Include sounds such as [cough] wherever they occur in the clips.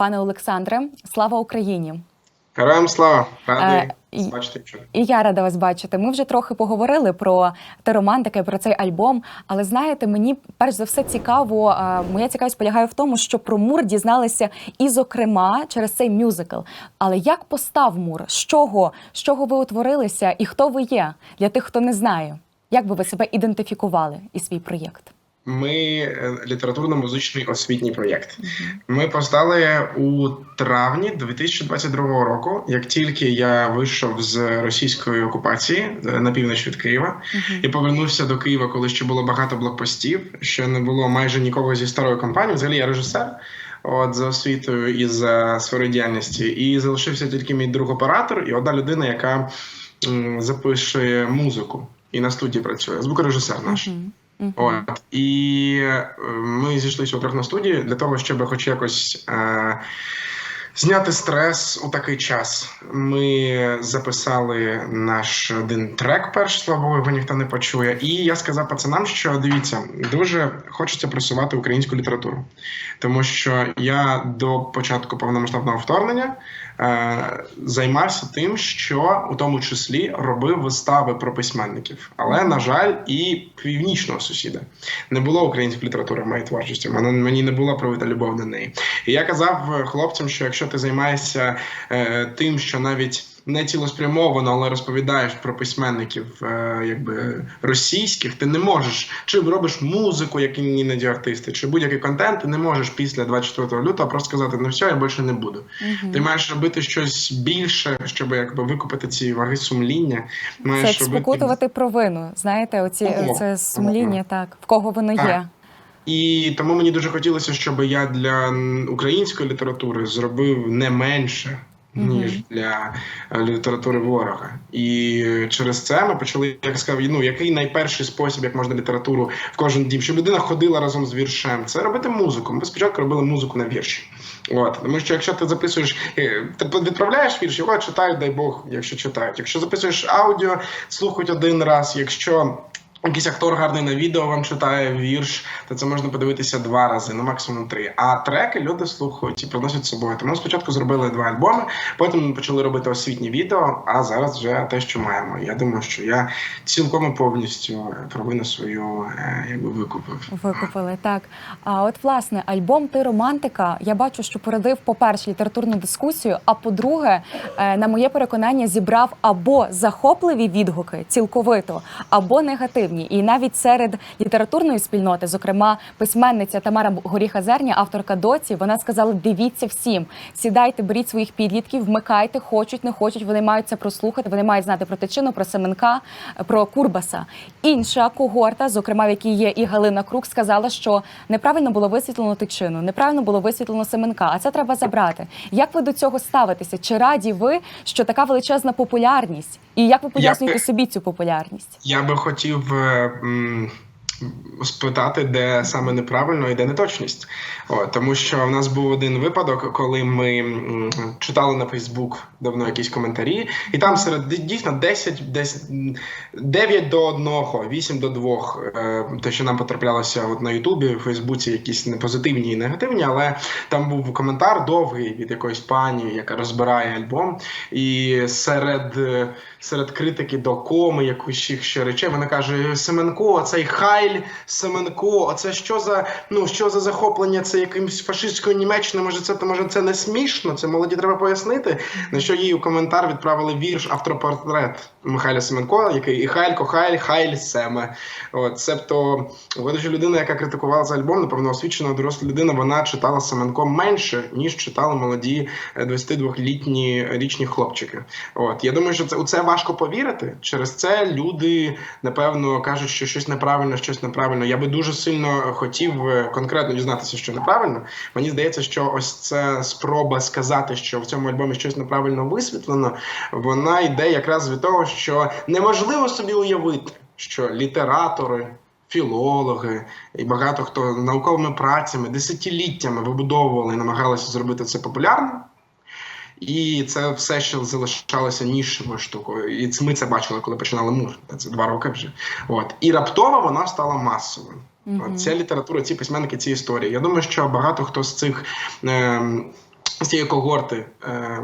Пане Олександре, слава Україні! Героям слава! Радий Е, і- бачити. І я рада вас бачити. Ми вже трохи поговорили про те романтики, про цей альбом. Але знаєте, мені перш за все цікаво. Моя цікавість полягає в тому, що про мур дізналися і, зокрема, через цей мюзикл. Але як постав мур? З чого? З чого ви утворилися і хто ви є для тих, хто не знає? Як би ви себе ідентифікували і свій проєкт? Ми е, літературно-музичний освітній проєкт. Ми постали у травні 2022 року, як тільки я вийшов з російської окупації е, на північ від Києва і повернувся до Києва, коли ще було багато блокпостів, ще не було майже нікого зі старої компанії. Взагалі я режисер. От за освітою і за сферою діяльності, і залишився тільки мій друг оператор і одна людина, яка м, запише музику і на студії працює. Звукорежисер наш. От. І е, ми зійшлися трьох на студії для того, щоб хоч якось е, зняти стрес у такий час. Ми записали наш один трек, перш слава Богу, його ніхто не почує. І я сказав пацанам, що дивіться, дуже хочеться просувати українську літературу, тому що я до початку повномасштабного вторгнення е, займався тим, що у тому числі робив вистави про письменників. Але на жаль, і північного сусіда не було української літератури в моїй творчості. Мені не була привита любов до неї. І я казав е, хлопцям, що якщо ти займаєшся е, тим, що навіть не цілеспрямовано, але розповідаєш про письменників е, якби російських, ти не можеш чи робиш музику, як іноді артисти, чи будь-який контент, ти не можеш після 24 лютого просто сказати, ну все, я більше не буду. Ти маєш робити щось більше, щоб якби викупити ці ваги сумління. Маєш як спокутувати провину. Знаєте, оці Ого. це сумління, так в кого воно Так. є. І тому мені дуже хотілося, щоб я для української літератури зробив не менше. Ніж для е, літератури ворога, і через це ми почали, як сказав, ну який найперший спосіб, як можна літературу в кожен дім, щоб людина ходила разом з віршем. Це робити музику. Ми спочатку робили музику на вірші. От тому, що якщо ти записуєш, е, ти відправляєш вірш, його читають, дай Бог, якщо читають. Якщо записуєш аудіо, слухають один раз. Якщо Якийсь актор гарний на відео вам читає вірш, то це можна подивитися два рази, ну максимум три. А треки люди слухають і приносять з собою. Тому спочатку зробили два альбоми, потім ми почали робити освітні відео, а зараз вже те, що маємо. Я думаю, що я цілком повністю провину свою е, якби викупив. Викупили так. А от власне альбом Ти романтика. Я бачу, що породив, по-перше, літературну дискусію. А по-друге, е, на моє переконання, зібрав або захопливі відгуки цілковито, або негативні. І навіть серед літературної спільноти, зокрема, письменниця Тамара Горіха Зерня, авторка доці, вона сказала: дивіться всім, сідайте, беріть своїх підлітків, вмикайте, хочуть, не хочуть. Вони мають це прослухати. Вони мають знати про Тичину, про Семенка, про Курбаса. Інша когорта, зокрема, в якій є і Галина Крук, сказала, що неправильно було висвітлено Тичину, неправильно було висвітлено Семенка. А це треба забрати. Як ви до цього ставитеся? Чи раді ви, що така величезна популярність? І як ви пояснюєте собі цю популярність? Я би хотів е, м, спитати, де саме неправильно і де неточність. О, тому що в нас був один випадок, коли ми читали на Фейсбук давно якісь коментарі, і там серед дійсно 10, десь м, 9 до 1, 8 до 2, е, те, що нам потраплялося от на Ютубі, в Фейсбуці, якісь не позитивні і негативні, але там був коментар довгий від якоїсь пані, яка розбирає альбом, і серед. серед критики до коми, якихось ще речей. Вона каже: Семенко, цей Хайль Семенко, а це що за ну що за захоплення? Це якимсь фашистською Німеччиною? Може, це може це не смішно? Це молоді треба пояснити. На що їй у коментар відправили вірш автопортрет Михайля Семенко, який і Хайль, Хайль Семе. От, себто, виходячи людина, яка критикувала за альбом, напевно, освічена доросла людина, вона читала Семенко менше, ніж читали молоді е, 22-літні річні хлопчики. От я думаю, що це у це важко повірити. Через це люди напевно кажуть, що щось неправильно, щось неправильно. Я би дуже сильно хотів е, конкретно дізнатися, що неправильно. Мені здається, що ось це спроба сказати, що в цьому альбомі щось неправильно висвітлено. Вона йде якраз від того, що неможливо собі уявити, що літератори. Філологи і багато хто науковими працями десятиліттями вибудовували і намагалися зробити це популярним. І це все ще залишалося нішевою штукою. І це ми це бачили, коли починали мур. Це два роки вже. От і раптово вона стала масовою. От, ця література, ці письменники, ці історії. Я думаю, що багато хто з цих. Е, з цієї когорти. Е,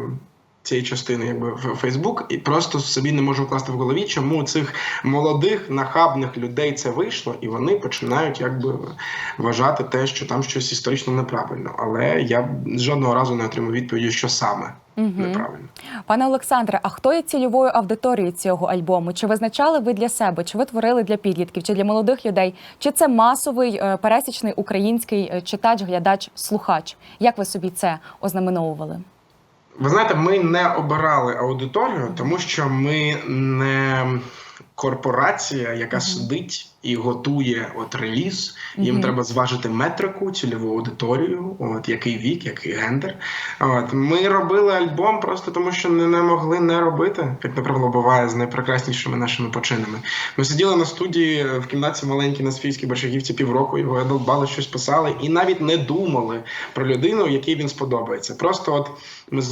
Цієї частини, якби в Фейсбук, і просто собі не можу вкласти в голові, чому у цих молодих нахабних людей це вийшло, і вони починають якби вважати те, що там щось історично неправильно. Але я жодного разу не отримав відповіді, що саме неправильно. Пане Олександре, а хто є цільовою аудиторією цього альбому? Чи визначали ви для себе, чи ви творили для підлітків, чи для молодих людей? Чи це масовий е, пересічний український е, читач, глядач, слухач? Як ви собі це ознаменовували? Ви знаєте, ми не обирали аудиторію, тому що ми не корпорація, яка сидить і готує от реліз. Їм Мгм. треба зважити метрику, цільову аудиторію, от який вік, який гендер. От ми робили альбом просто тому, що не, не могли не робити, як наприклад, буває з найпрекраснішими нашими починами. Ми сиділи на студії в кімнаті маленькій на Софійській Борщагівці півроку, його долбали, щось писали, і навіть не думали про людину, якій він сподобається. Просто от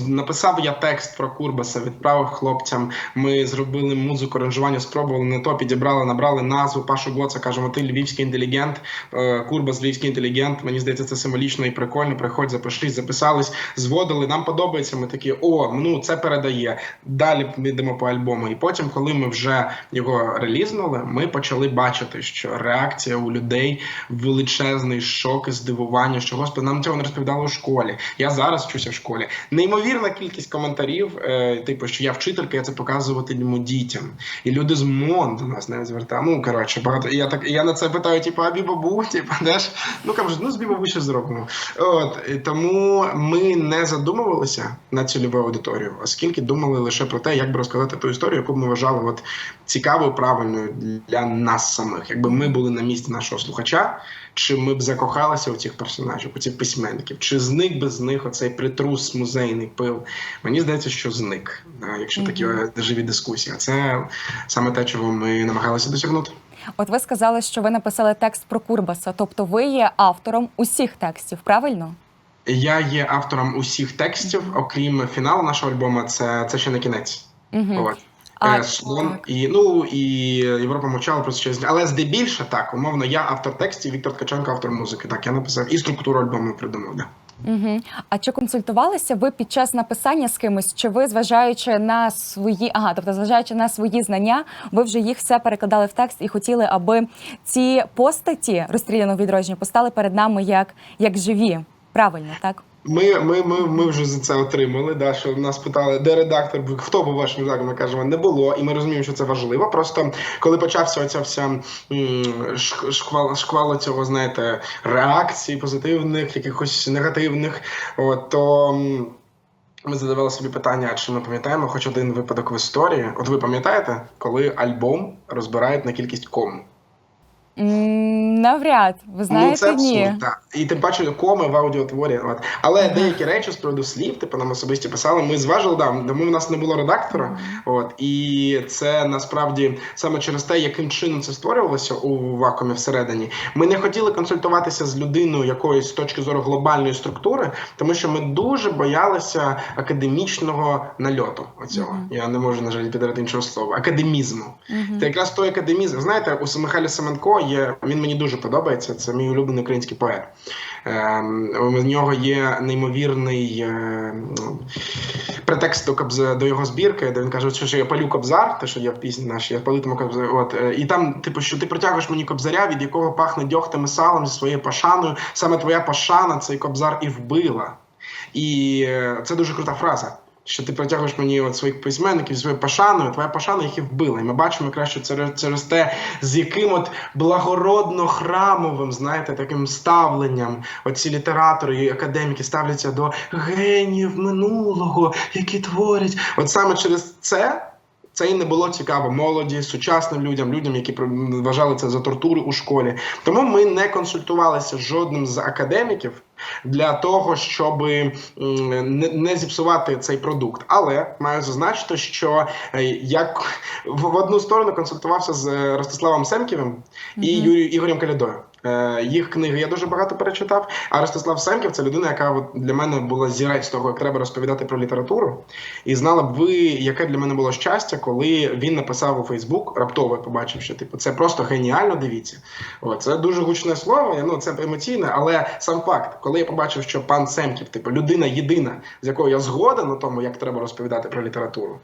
написав я текст про Курбаса, відправив хлопцям. Ми зробили музику, аранжування, спробували не то, підібрали, набрали назву Пашу Гоца. Кажемо, ти львівський інтелігент, е, Курбас львівський інтелігент. Мені здається, це символічно і прикольно. Приходь, запишись, записались, зводили. Нам подобається. Ми такі, о, ну це передає. Далі йдемо по альбому. І потім, коли ми вже його релізнули, ми почали бачити, що реакція у людей величезний шок і здивування, що господи, нам цього не розповідали у школі. Я зараз вчуся в школі. Неймовірна кількість коментарів, е, типу, що я вчителька, я це показуватиму дітям. І люди з МОН до нас навіть звертали. Ну коротше, багато. Я так я на це питаю, типу, а бібабу, [laughs] типу, де ж? Ну кажуть, ну з бібабу ще зробимо. От і тому ми не задумувалися на цільову аудиторію, оскільки думали лише про те, як би розказати ту історію, яку б ми вважали от цікавою, правильною для нас самих. Якби ми були на місці нашого слухача, чи ми б закохалися у цих персонажів, у цих письменників, чи зник би з них оцей притрус музейний пил? Мені здається, що зник, якщо такі живі дискусії. А це саме те, чого ми намагалися досягнути. От ви сказали, що ви написали текст про Курбаса, тобто ви є автором усіх текстів, правильно? Я є автором усіх текстів, окрім фіналу нашого альбому. Це, це ще не кінець. Угу. От. А, Е, Слон і ну і Європа мовчала просто щось. Але здебільше так, умовно, я автор текстів, Віктор Ткаченко автор музики. Так, я написав і структуру альбому придумав. Да. Угу. А чи консультувалися ви під час написання з кимось? Чи ви, зважаючи на свої, ага, тобто зважаючи на свої знання, ви вже їх все перекладали в текст і хотіли, аби ці постаті розстріляного відродження постали перед нами як, як живі? Правильно, так? Ми, ми, ми, ми вже за це отримали. Да, що нас питали, де редактор, хто був вашим редактором? Ми кажемо, не було, і ми розуміємо, що це важливо. Просто коли почався оця вся м, шквал, шквала цього, знаєте, реакцій позитивних, якихось негативних, от, то. Ми задавали собі питання, чи ми пам'ятаємо хоч один випадок в історії? От ви пам'ятаєте, коли альбом розбирають на кількість ком? М, навряд. Ви знаєте, ну, це ні. абсурд, так. І тим паче коми в аудіотворі. От. Але деякі речі з приводу слів, типу нам особисті писали, ми зважили, да, тому в нас не було редактора. От. І це насправді саме через те, яким чином це створювалося у вакуумі всередині. Ми не хотіли консультуватися з людиною якоїсь з точки зору глобальної структури, тому що ми дуже боялися академічного нальоту. Оцього. Я не можу, на жаль, підрати іншого слова. Академізму. Це якраз той академізм. Знаєте, у Михайля Семенко є. Він мені дуже подобається. Це мій улюблений український поет. Ем, у нього є неймовірний е, претекст до Кобза до його збірки, де він каже, що, я палю кобзар, те, що є в пісні нашій, я палитиму кобзар. От е, і там, типу, що ти притягуєш мені кобзаря, від якого пахне дьогтем і салом зі своєю пашаною. Саме твоя пашана цей кобзар і вбила. І е, це дуже крута фраза. Що ти притягуєш мені от своїх письменників свою пашаною, твоя пашана їх і вбила. І ми бачимо краще через, через те, з яким от благородно храмовим, знаєте, таким ставленням оці літератори і академіки ставляться до геніїв минулого, які творять. От саме через це. Це і не було цікаво молоді, сучасним людям, людям, які вважали це за тортури у школі. Тому ми не консультувалися з жодним з академіків для того, щоб не, зіпсувати цей продукт. Але маю зазначити, що е, як в, одну сторону консультувався з е, Ростиславом Семківим і. Юрієм Ігорем Калядою. Е, їх книги я дуже багато перечитав. А Ростислав Семків це людина, яка для мене була зірець того, як треба розповідати про літературу. І знала б ви, яке для мене було щастя, коли він написав у Фейсбук, раптово побачив, що типу це просто геніально. Дивіться. О, це дуже гучне слово, ну це емоційне, але сам факт, коли я побачив, що пан Семків, типу, людина єдина, з якою я згоден на тому, як треба розповідати про літературу.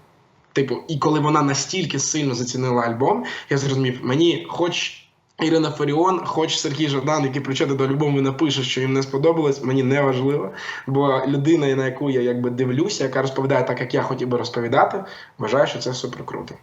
Типу, і коли вона настільки сильно зацінила альбом, я зрозумів, мені хоч. Ірина Фаріон, хоч Сергій Жадан, який причетний до альбому напише, що їм не сподобалось, мені не важливо. Бо людина, на яку я якби дивлюся, яка розповідає так, як я хотів би розповідати, вважає, що це супер круто.